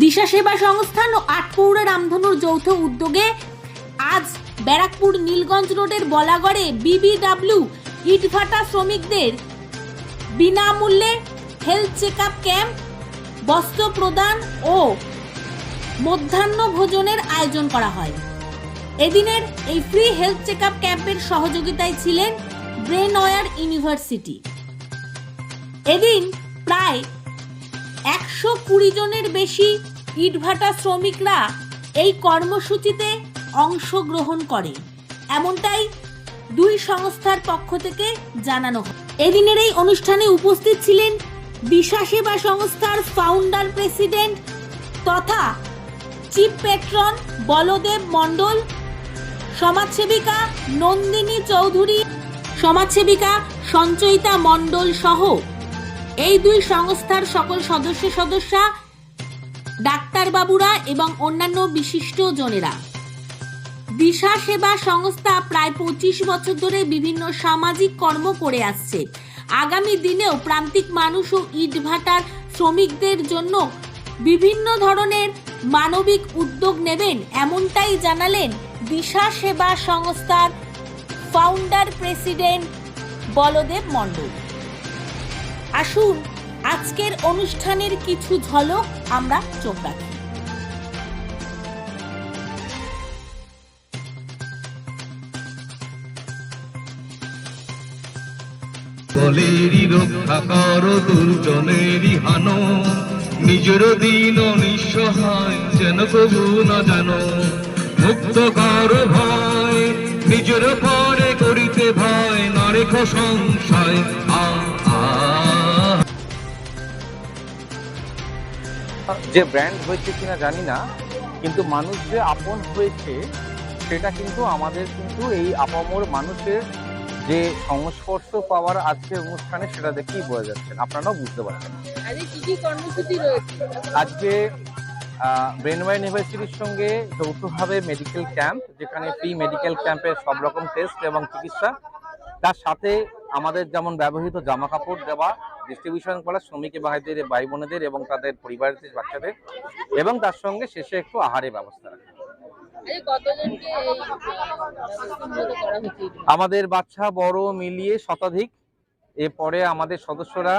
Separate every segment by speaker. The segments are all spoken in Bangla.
Speaker 1: দিশা সেবা সংস্থান ও আটপৌরে রামধনুর যৌথ উদ্যোগে আজ ব্যারাকপুর নীলগঞ্জ রোডের বলাগড়ে বিবিডাব্লিউ ইটভাটা শ্রমিকদের বিনামূল্যে হেলথ চেক ক্যাম্প, বস্ত্র প্রদান ও মধ্যাহ্ন ভোজনের আয়োজন করা হয়। এদিনের এই ফ্রি হেলথ চেক ক্যাম্পের সহযোগিতায় ছিলেন ব্রেনওয়ার ইউনিভার্সিটি। এদিন প্রায় একশো কুড়ি জনের বেশি ইটভাটা শ্রমিকরা এই কর্মসূচিতে অংশগ্রহণ করে। এমনটাই দুই সংস্থার পক্ষ থেকে জানানো হয়। এদিনের এই অনুষ্ঠানে উপস্থিত ছিলেন দিশা সেবা সংস্থার ফাউন্ডার প্রেসিডেন্ট তথা চিফ পেট্রন বলদেব মণ্ডল, সমাজসেবিকা নন্দিনী চৌধুরী, সমাজসেবিকা সঞ্চয়িতা মণ্ডল সহ এই দুই সংস্থার সকল সদস্য সদস্যা ডাক্তারবাবুরা এবং অন্যান্য বিশিষ্ট জনেরা। দিশা সেবা সংস্থা প্রায় পঁচিশ বছর ধরে বিভিন্ন সামাজিক কর্ম করে আসছে। আগামী দিনেও প্রান্তিক মানুষ ও ইটভাটার শ্রমিকদের জন্য বিভিন্ন ধরনের মানবিক উদ্যোগ নেবেন এমনটাই জানালেন দিশা সেবা সংস্থার ফাউন্ডার প্রেসিডেন্ট বলদেব মণ্ডল। আসুন আজকের অনুষ্ঠানের কিছু ঝলক আমরা চোখ রাখি।
Speaker 2: রক্ষা করো দুর্জনেরই হানো। নিজের দিন নিঃসহায় যেন কবু না জানো। মুক্ত কর ভয়, নিজের পরে করিতে ভয় না রেখো সংশয় আ
Speaker 3: যে ব্র্যান্ড হয়েছে কিনা জানি না কিন্তু মানুষ যে আপন হয়েছে সেটা কিন্তু আমাদের কিন্তু এই আপামর মানুষের যে সংস্পর্শ পাওয়ার আজকের অনুষ্ঠানে সেটা দেখেই বোঝা যাচ্ছে। আপনারাও বুঝতে পারছেন। আজকে ব্রেনওয়াই ইউনিভার্সিটির সঙ্গে যৌথভাবে মেডিকেল ক্যাম্প যেখানে ফ্রি মেডিকেল ক্যাম্পে সব রকম টেস্ট এবং চিকিৎসা। তার সাথে আমাদের যেমন ব্যবহৃত জামা কাপড় দেওয়া ডিস্ট্রিবিউশন করা শ্রমিক ভাইদের ভাই বোনেদের এবং তাদের পরিবারের বাচ্চাদের এবং তার সঙ্গে শেষে একটু আহারের ব্যবস্থা রাখা। আমাদের বাচ্চা বড় মিলিয়ে শতাধিক। এরপরে আমাদের সদস্যরা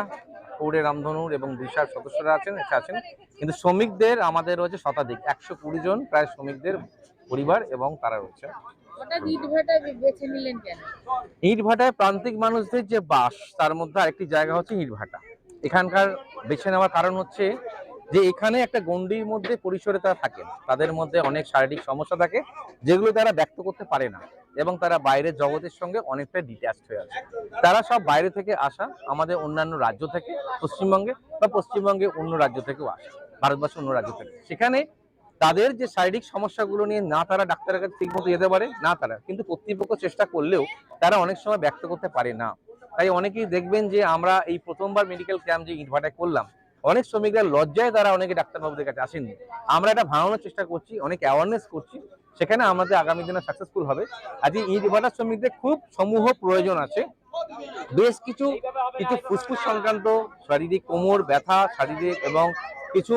Speaker 3: পৌরে রামধনুর এবং দিশার সদস্যরা আছেন আছেন। কিন্তু শ্রমিকদের আমাদের রয়েছে শতাধিক একশো কুড়ি জন প্রায় শ্রমিকদের পরিবার এবং তারা রয়েছে।
Speaker 4: হঠাৎ ইট ভাটা বেছে নিলেন কেন?
Speaker 3: ইট ভাটায় প্রান্তিক মানুষদের যে বাস, তার মধ্যে আরেকটি জায়গা হচ্ছে ইট ভাটা। এখানকার বেছে নেওয়ার কারণ হচ্ছে যে এখানে একটা গণ্ডির মধ্যে পরিসরে তারা থাকেন তাদের মধ্যে অনেক শারীরিক সমস্যা থাকে, যেগুলো তারা ব্যক্ত করতে পারে না। এবং তারা বাইরের জগতের সঙ্গে অনেকটা ডিট্যাচড হয়ে আছে। তারা সব বাইরে থেকে আসা আমাদের অন্যান্য রাজ্য থেকে, পশ্চিমবঙ্গে বা পশ্চিমবঙ্গে অন্য রাজ্য থেকেও আসে, ভারতবর্ষের অন্য রাজ্য থেকে। সেখানে তাদের যে শারীরিক সমস্যাগুলো নিয়ে না তারা ডাক্তারের কাছে ঠিক মতো যেতে পারে, না তারা। কিন্তু কর্তৃপক্ষ চেষ্টা করলেও তারা অনেক সময় ব্যক্ত করতে পারে না। তাই অনেকেই দেখবেন যে আমরা এই প্রথমবার মেডিকেল ক্যাম্প যে ইটভাটায় করলাম, অনেক শ্রমিকরা লজ্জায় তারা অনেকে ডাক্তারবাবুদের কাছে আসেননি। আমরা এটা ভাঙানোর চেষ্টা করছি, অনেক অ্যাওয়ারনেস করছি। সেখানে আমাদের আগামী দিনে সাকসেসফুল হবে। আজকে ইট ভাটার শ্রমিকদের খুব সমূহ প্রয়োজন আছে। বেশ কিছু কিছু ফুসফুস সংক্রান্ত, শারীরিক কোমর ব্যথা, শারীরিক এবং কিছু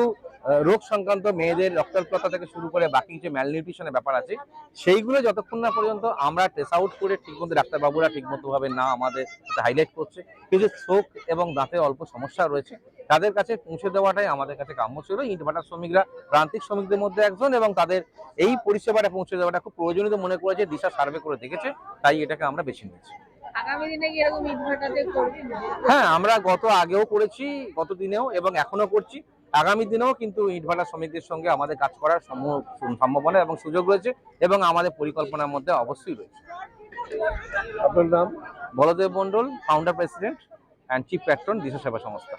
Speaker 3: রোগ সংক্রান্ত মেয়েদের রক্তাল্পতা থেকে শুরু করে বাকি যে ম্যালনিউট্রিশনের ব্যাপার আছে সেইগুলো যতক্ষণ না পর্যন্ত আমরা ট্রেস আউট করে ঠিকমতো ডাক্তারবাবুরা ঠিকমতো ভাবে না আমাদের হাইলাইট করছে কিছু চোখ এবং দাঁতে অল্প সমস্যা রয়েছে তাদের কাছে পৌঁছে দেওয়াটাই আমাদের কাছে কাম্য ছিল। ইট ভাটার শ্রমিকরা প্রান্তিক শ্রমিকদের মধ্যে একজন এবং তাদের এই পরিষেবাটা পৌঁছে দেওয়াটা খুব প্রয়োজনীয় মনে করেছে দিশা সার্ভে করে দেখেছে তাই এটাকে আমরা বেছে নিয়েছি। হ্যাঁ আমরা গত আগেও করেছি গত দিনেও এবং এখনও করছি। আগামী দিনেও কিন্তু ইটভাটা শ্রমিকদের সঙ্গে আমাদের কাজ করার সম্ভাবনা এবং সুযোগ রয়েছে এবং আমাদের পরিকল্পনার মধ্যে অবশ্যই রয়েছে।
Speaker 2: আপনার নাম?
Speaker 3: Baldev Mondal founder president and chief patron Disha Seva সংস্থা।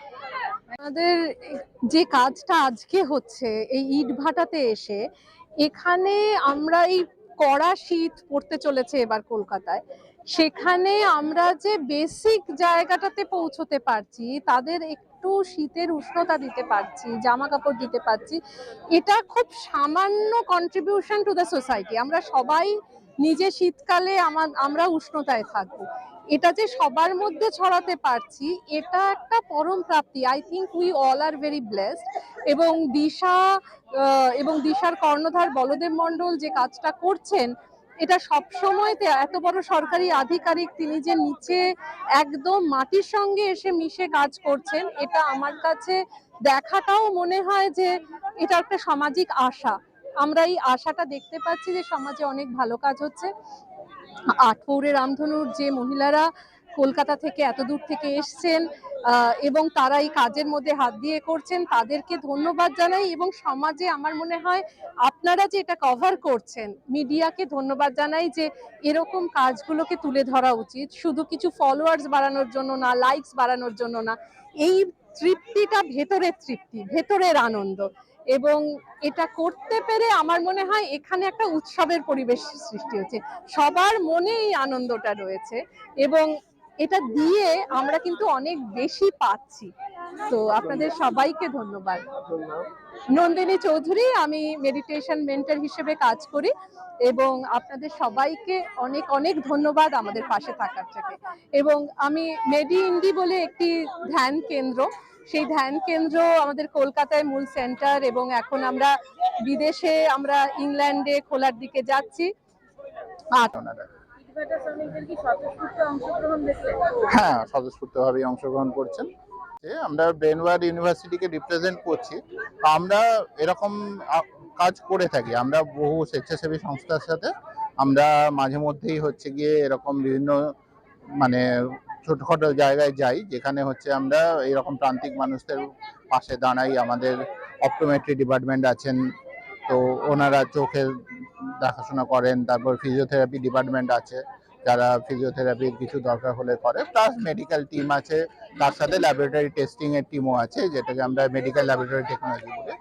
Speaker 5: আমাদের যে কাজটা আজকে হচ্ছে এই ইট ভাটাতে এসে এখানে আমরা এই কড়া শীত পড়তে চলেছে এবার কলকাতায়। সেখানে আমরা যে বেসিক জায়গাটাতে পৌঁছতে পারছি, তাদের একটু শীতের উষ্ণতা দিতে পারছি জামা কাপড় দিতে পারছি, এটা খুব সামান্য কন্ট্রিবিউশন টু দ্য সোসাইটি আমরা সবাই নিজে শীতকালে আমার আমরা উষ্ণতায় থাকব। এটা যে সবার মধ্যে ছড়াতে পারছি, এটা একটা পরম প্রাপ্তি। I think we all are very blessed এবং দিশা এবং দিশার কর্ণধার বলদেব মণ্ডল যে কাজটা করছেন এটা সব সময়তে এত বড় সরকারি আধিকারিক তিনি যে নিচে একদম মাটির সঙ্গে এসে মিশে কাজ করছেন, এটা আমার কাছে দেখাটাও মনে হয় যে এটা একটা সামাজিক আশা। আমরা এই আশাটা দেখতে পাচ্ছি যে সমাজে অনেক ভালো কাজ হচ্ছে। আটপৌরে রামধনুর যে মহিলারা কলকাতা থেকে এত দূর থেকে এসছেন এবং তারা এই কাজের মধ্যে হাত দিয়ে করছেন, তাদেরকে ধন্যবাদ জানাই এবং সমাজে আমার মনে হয় আপনারা যে এটা কভার করছেন, মিডিয়াকে ধন্যবাদ জানাই যে এরকম কাজগুলোকে তুলে ধরা উচিত। শুধু কিছু ফলোয়ার্স বাড়ানোর জন্য না লাইকস বাড়ানোর জন্য না, এই তৃপ্তিটা ভেতরের তৃপ্তি, ভেতরের আনন্দ। এবং এটা করতে পেরে আমার মনে হয় এখানে একটা উৎসবের পরিবেশ সৃষ্টি হচ্ছে। সবার মনে এই আনন্দটা রয়েছে এবং এটা দিয়ে আমরা কিন্তু অনেক বেশি পাচ্ছি। তো আপনাদের সবাইকে ধন্যবাদ। নন্দিনী চৌধুরী, আমি মেডিটেশন মেন্টর হিসেবে কাজ করি এবং আপনাদের সবাইকে অনেক অনেক ধন্যবাদ আমাদের পাশে থাকার থেকে। এবং আমি মেডি ইন্ডি বলে একটি ধ্যান কেন্দ্র, সেই ধ্যান কেন্দ্র আমাদের কলকাতায় মূল সেন্টার এবং এখন আমরা বিদেশে আমরা ইংল্যান্ডে খোলার দিকে যাচ্ছি। আর
Speaker 6: হ্যাঁ স্বতঃস্ফূর্তভাবেই অংশগ্রহণ করছেন। আমরা ব্রেনওয়ার্ড ইউনিভার্সিটিকে রিপ্রেজেন্ট করছি। আমরা এরকম কাজ করে থাকি। আমরা বহু স্বেচ্ছাসেবী সংস্থার সাথে। আমরা মাঝে মধ্যেই হচ্ছে গিয়ে এরকম বিভিন্ন মানে ছোটখাটো জায়গায় যাই, যেখানে হচ্ছে আমরা এরকম প্রান্তিক মানুষদের পাশে দাঁড়াই। আমাদের অপটোমেট্রি ডিপার্টমেন্ট আছেন। তো ওনারা চোখের দেখাশোনা করেন, তারপর ফিজিওথেরাপি ডিপার্টমেন্ট আছে, যারা ফিজিওথেরাপির কিছু দরকার হলে করে প্লাস মেডিকেল টিম আছে, তার সাথে ল্যাবরেটরি টেস্টিং এর টিমও আছে, যেটাকে আমরা মেডিকেল ল্যাবরেটরি টেকনোলজি বলি।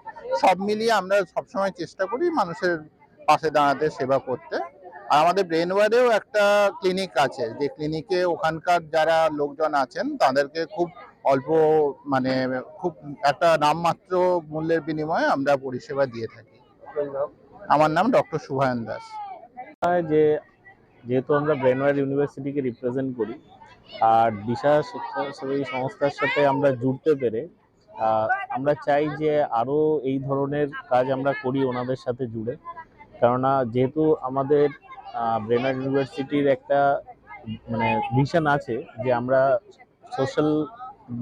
Speaker 6: সব মিলিয়ে আমরা সবসময় চেষ্টা করি মানুষের পাশে দাঁড়াতে, সেবা করতে। আর আমাদের ব্রেন ওয়ার্ডেও একটা ক্লিনিক আছে, যে ক্লিনিকে ওখানকার যারা লোকজন আছেন, তাদেরকে খুব অল্প মানে খুব একটা নামমাত্র মূল্যের বিনিময়ে আমরা পরিষেবা দিয়ে থাকি। আমার নাম ডক্টর শুভায়ন দাস।
Speaker 7: যে যেহেতু আমরা ব্রেনওয়ার ইউনিভার্সিটিকে রিপ্রেজেন্ট করি, আর দিশা স্বেচ্ছাসেবী সংস্থার সাথে আমরা জুড়তে পেরে আমরা চাই যে আরও এই ধরনের কাজ আমরা করি ওনাদের সাথে জুড়ে। কেননা যেহেতু আমাদের ব্রেনওয়ার ইউনিভার্সিটির একটা মানে ভিশন আছে যে আমরা সোশ্যাল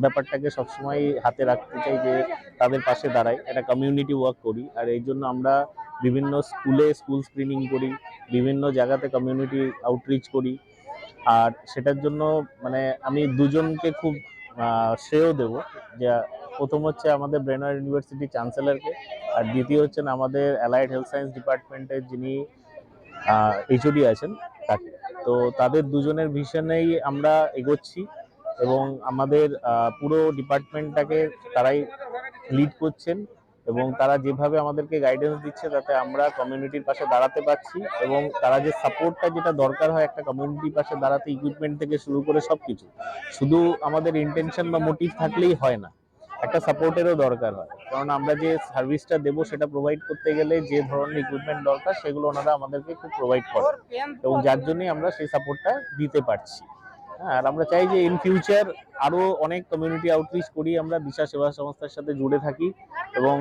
Speaker 7: ব্যাপারটাকে সবসময় হাতে রাখতে চাই যে তাদের পাশে দাঁড়াই, একটা কমিউনিটি ওয়ার্ক করি। আর এই জন্য আমরা বিভিন্ন স্কুলে স্কুল স্ক্রিনিং করি, বিভিন্ন জায়গাতে কমিউনিটি আউটরিচ করি। আর সেটার জন্য মানে আমি দুজনকে খুব শ্রেয় দেব। যে প্রথম হচ্ছে আমাদের ব্রেনার ইউনিভার্সিটি চ্যান্সেলারকে আর দ্বিতীয় হচ্ছেন আমাদের অ্যালাইড হেলথ সায়েন্স ডিপার্টমেন্টের যিনি এইচওডি আছেন, তাকে। তো তাদের দুজনের ভিশনেই আমরা এগোচ্ছি এবং আমাদের পুরো ডিপার্টমেন্টটাকে তারাই লিড করছেন। এবং তারা যেভাবে আমাদেরকে গাইডেন্স দিচ্ছে তাতে আমরা কমিউনিটির পাশে দাঁড়াতে পারছি এবং তারা যে সাপোর্টটা যেটা দরকার হয় একটা কমিউনিটির পাশে দাঁড়াতে ইকুইপমেন্ট থেকে শুরু করে সব কিছু শুধু আমাদের ইন্টেনশন বা মোটিভ থাকলেই হয় না একটা সাপোর্টেরও দরকার হয়। কারণ আমরা যে সার্ভিসটা দেবো সেটা প্রোভাইড করতে গেলে যে ধরনের ইকুইপমেন্ট দরকার সেগুলো ওনারা আমাদেরকে খুব প্রোভাইড করে এবং যার জন্যই আমরা সেই সাপোর্টটা দিতে পারছি। আর আমরা চাই যে ইন ফিউচার আরও অনেক কমিউনিটি আউটরিচ করি, আমরা দিশা সেবা সংস্থার সাথে জুড়ে থাকি এবং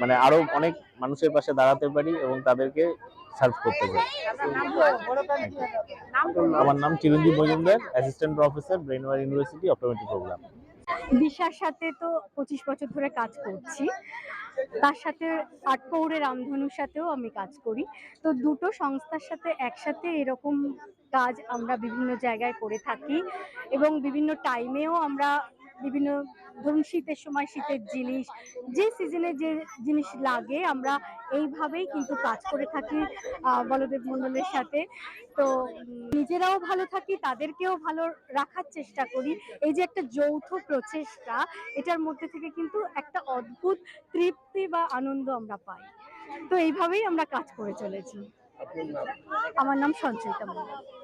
Speaker 7: মানে আরও অনেক মানুষের পাশে দাঁড়াতে পারি এবং তাদেরকে সার্ভ করতে পারি। আমার নাম Chiranjib Majumdar assistant professor Brainware university automatic program
Speaker 8: দিশার সাথে তো পঁচিশ বছর ধরে কাজ করছি। তার সাথে আটপৌরে রামধনুর সাথেও আমি কাজ করি। তো দুটো সংস্থার সাথে একসাথে এরকম কাজ আমরা বিভিন্ন জায়গায় করে থাকি এবং বিভিন্ন টাইমেও আমরা বিভিন্ন ধরুন শীতের সময় শীতের জিনিস যে সিজনে যে জিনিস লাগে আমরা এইভাবেই কিন্তু কাজ করে থাকি বলদেব মণ্ডলের সাথে। তো নিজেরাও ভালো থাকি তাদেরকেও ভালো রাখার চেষ্টা করি। এই যে একটা যৌথ প্রচেষ্টা এটার মধ্যে থেকে কিন্তু একটা অদ্ভুত তৃপ্তি বা আনন্দ আমরা পাই। তো এইভাবেই আমরা কাজ করে চলেছি। আমার নাম সঞ্চয়িতা মণ্ডল।